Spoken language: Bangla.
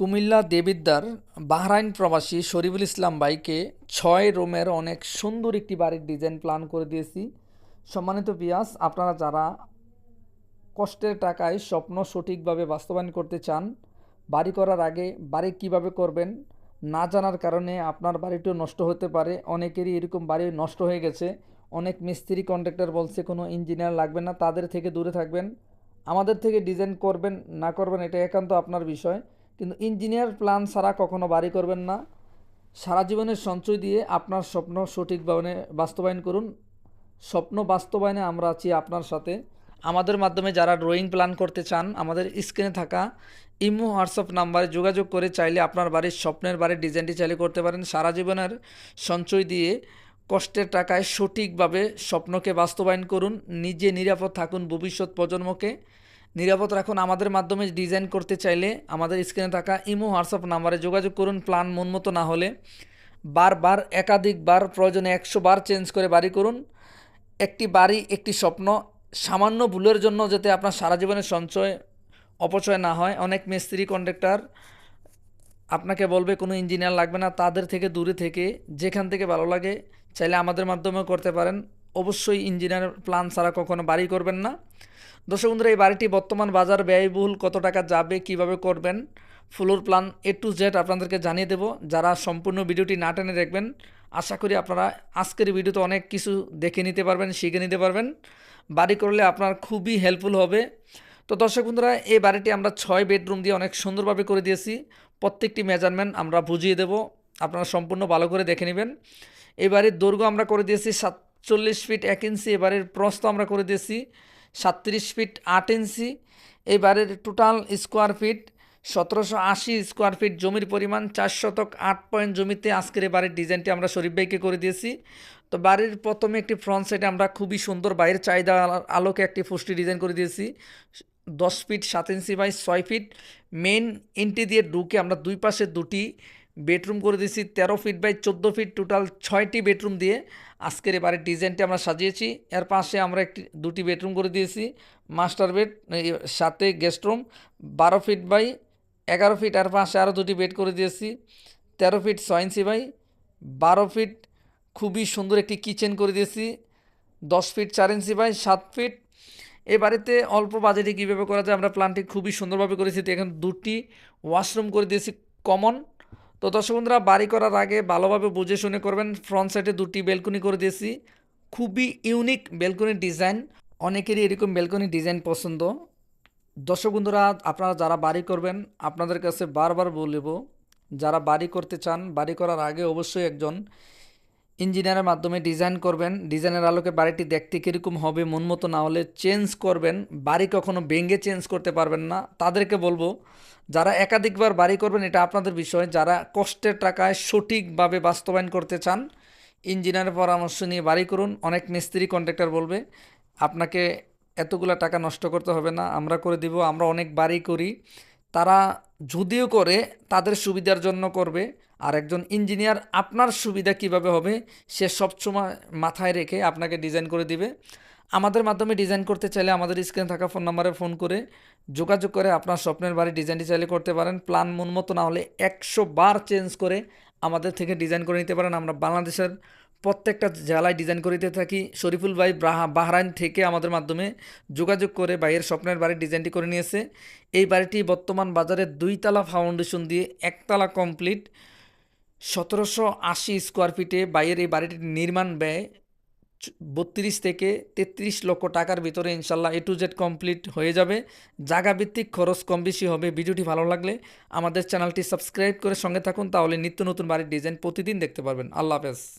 কুমিল্লা দেবিদ্দার বাহরাইন প্রবাসী শরীফুল ইসলাম ভাইকে ছয় রুমের অনেক সুন্দর একটি বাড়ির ডিজাইন প্ল্যান করে দিয়েছি। সম্মানিত পিয়াস আপনারা যারা কষ্টের টাকায় স্বপ্ন সঠিকভাবে বাস্তবায়ন করতে চান, বাড়ি করার আগে বাড়ি কীভাবে করবেন না জানার কারণে আপনার বাড়িটিও নষ্ট হতে পারে। অনেকেরই এরকম বাড়ি নষ্ট হয়ে গেছে। অনেক মিস্ত্রি কন্ট্রাক্টর বলছে কোনো ইঞ্জিনিয়ার লাগবে না, তাদের থেকে দূরে থাকবেন। আমাদের থেকে ডিজাইন করবেন, না করবেন, এটা একান্ত আপনার বিষয়। কিন্তু ইঞ্জিনিয়ার প্ল্যান ছাড়া কখনো বাড়ি করবেন না। সারা জীবনের সঞ্চয় দিয়ে আপনার স্বপ্ন সঠিকভাবে বাস্তবায়ন করুন। স্বপ্ন বাস্তবায়নে আমরা আছি আপনার সাথে। আমাদের মাধ্যমে যারা ড্রয়িং প্ল্যান করতে চান, আমাদের স্ক্রিনে থাকা ইমো, হোয়াটসঅ্যাপ নাম্বারে যোগাযোগ করে চাইলে আপনার বাড়ির স্বপ্নের বাড়ির ডিজাইনটি চাইলে করতে পারেন। সারা জীবনের সঞ্চয় দিয়ে কষ্টের টাকায় সঠিকভাবে স্বপ্নকে বাস্তবায়ন করুন। নিজে নিরাপদ থাকুন ভবিষ্যৎ প্রজন্মকে। নিরাপদ রাখুন। আমাদের মাধ্যমে ডিজাইন করতে চাইলে আমাদের স্ক্রিনে থাকা ইমো হোয়াটসঅ্যাপ নাম্বারে যোগাযোগ করুন প্ল্যান মনমতো না হলে। বারবার, একাধিকবার, প্রয়োজনে একশো বার চেঞ্জ করে বাড়ি করুন। একটি বাড়ি, একটি স্বপ্ন, সামান্য ভুলের জন্য যাতে আপনার সারা জীবনের সঞ্চয়, অপচয় না হয়। অনেক মিস্ত্রি কন্ট্রাক্টর আপনাকে বলবে, কোনো ইঞ্জিনিয়ার লাগবে না। তাদের থেকে দূরে থেকে, যেখান থেকে ভালো লাগে, চাইলে আমাদের মাধ্যমেও করতে পারেন। অবশ্যই ইঞ্জিনিয়ার প্ল্যান ছাড়া কখনো বাড়ি করবেন না। দর্শক বন্ধুরা এই বাড়িটি বর্তমান বাজার ব্যয়বহুল কত টাকা যাবে, কীভাবে করবেন, floor plan A to Z আপনাদেরকে জানিয়ে দেব। যারা সম্পূর্ণ ভিডিওটি না টেনে দেখবেন, আশা করি আপনারা আজকের ভিডিওতে অনেক কিছু দেখে নিতে পারবেন, শিখে নিতে পারবেন। বাড়ি করলে আপনার খুবই হেল্পফুল হবে। তো দর্শক বন্ধুরা এই বাড়িটি আমরা ছয় বেডরুম দিয়ে অনেক সুন্দরভাবে করে দিয়েছি। প্রত্যেকটি মেজারমেন্ট আমরা বুঝিয়ে দেব, আপনারা সম্পূর্ণ ভালো করে দেখে নেবেন। এই বাড়ির দৈর্ঘ্য আমরা করে দিয়েছি সাতচল্লিশ ফিট এক ইঞ্চি, এবারের প্রস্থ আমরা করে দিয়েছি সাতত্রিশ ফিট আট ইঞ্চি। এই বাড়ির টোটাল স্কোয়ার ফিট সতেরোশো আশি স্কোয়ার ফিট জমির পরিমাণ চার শতক আট পয়েন্ট জমিতে আজকের এই বাড়ির ডিজাইনটি আমরা শরীফ ভাইকে করে দিয়েছি। তো বাড়ির প্রথমে একটি ফ্রন্ট সাইডে আমরা খুবই সুন্দর বাইরের চাহিদা আলোকে একটি ফুষ্টি ডিজাইন করে দিয়েছি। দশ ফিট সাত ইঞ্চি বাই ছয় ফিট। মেন এন্ট্রি দিয়ে ঢুকে আমরা দুই পাশে দুটি বেডরুম করে দিয়েছি তেরো ফিট বাই চোদ্দ ফিট টোটাল ছয়টি বেডরুম দিয়ে। আজকের এবারে ডিজাইনটি আমরা সাজিয়েছি। এর পাশে আমরা একটি, দুটি বেডরুম করে দিয়েছি। মাস্টার বেড সাথে গেস্ট রুম, বারো ফিট বাই এগারো ফিট। আর পাশে আরও দুটি বেড করে দিয়েছি। তেরো ফিট ছয় ইঞ্চি বাই বারো ফিট। খুবই সুন্দর একটি কিচেন করে দিয়েছি। দশ ফিট চার ইঞ্চি বাই সাত ফিট। এ বাড়িতে অল্প বাজেটে কীভাবে করা যায়? আমরা প্ল্যানটি খুবই সুন্দরভাবে করেছি। এখন দুটি ওয়াশরুম করে দিয়েছি কমন। তো দর্শক বন্ধুরা, বাড়ি করার আগে ভালোভাবে বুঝে শুনে করবেন। ফ্রন্ট সাইডে দুটি বেলকনি করে দিয়েছি। খুবই ইউনিক বেলকনির ডিজাইন। অনেকেরই এরকম বেলকনি ডিজাইন পছন্দ। দর্শক বন্ধুরা, আপনারা যারা বাড়ি করবেন, আপনাদের কাছে বারবার বলব, যারা বাড়ি করতে চান, বাড়ি করার আগে অবশ্যই একজন ইঞ্জিনিয়ারের মাধ্যমে ডিজাইন করবেন। ডিজাইনের আলোকে বাড়িটি দেখতে কীরকম হবে, মন মতো না হলে চেঞ্জ করবেন। বাড়ি কখনো ভেঙে চেঞ্জ করতে পারবেন না। তাদেরকে বলব যারা একাধিকবার বাড়ি করবেন, এটা আপনাদের বিষয়। যারা কষ্টের টাকায় সঠিকভাবে বাস্তবায়ন করতে চান, ইঞ্জিনিয়ারের পরামর্শ নিয়ে বাড়ি করুন। অনেক মিস্ত্রি কন্ট্রাক্টর বলবে, আপনাকে এতগুলা টাকা নষ্ট করতে হবে না, আমরা করে দিব, আমরা অনেক বাড়ি করি। তারা যদিও করে, তাদের সুবিধার জন্য করবে। আর একজন ইঞ্জিনিয়ার আপনার সুবিধা কীভাবে হবে, সে সবসময় মাথায় রেখে আপনাকে ডিজাইন করে দিবে। আমাদের মাধ্যমে ডিজাইন করতে চাইলে আমাদের স্ক্রিনে থাকা ফোন নাম্বারে ফোন করে যোগাযোগ করে আপনার স্বপ্নের বাড়ি ডিজাইনটি চাইলে করতে পারেন। প্ল্যান মন মতো না হলে একশো বার চেঞ্জ করে আমাদের থেকে ডিজাইন করে নিতে পারেন। আমরা বাংলাদেশের প্রত্যেকটা জেলায় ডিজাইন করে দিতে থাকি। শরীফুল ভাই বাহরাইন থেকে আমাদের মাধ্যমে যোগাযোগ করে বাইয়ের স্বপ্নের বাড়ির ডিজাইনটি করে নিয়েছে। এই বাড়িটি বর্তমান বাজারে দুইতলা ফাউন্ডেশন দিয়ে একতলা কমপ্লিট সতেরোশো আশি স্কোয়ার ফিটে বাইরের এই বাড়িটির নির্মাণ ব্যয় বত্রিশ থেকে তেত্রিশ লক্ষ টাকার ভিতরে ইনশাল্লাহ এ টু জেড কমপ্লিট হয়ে যাবে। জায়গা ভিত্তিক খরচ কম বেশি হবে। ভিডিওটি ভালো লাগলে আমাদের চ্যানেলটি সাবস্ক্রাইব করে সঙ্গে থাকুন। তাহলে নিত্য নতুন বাড়ির ডিজাইন প্রতিদিন দেখতে পারবেন। আল্লাহ হাফেজ।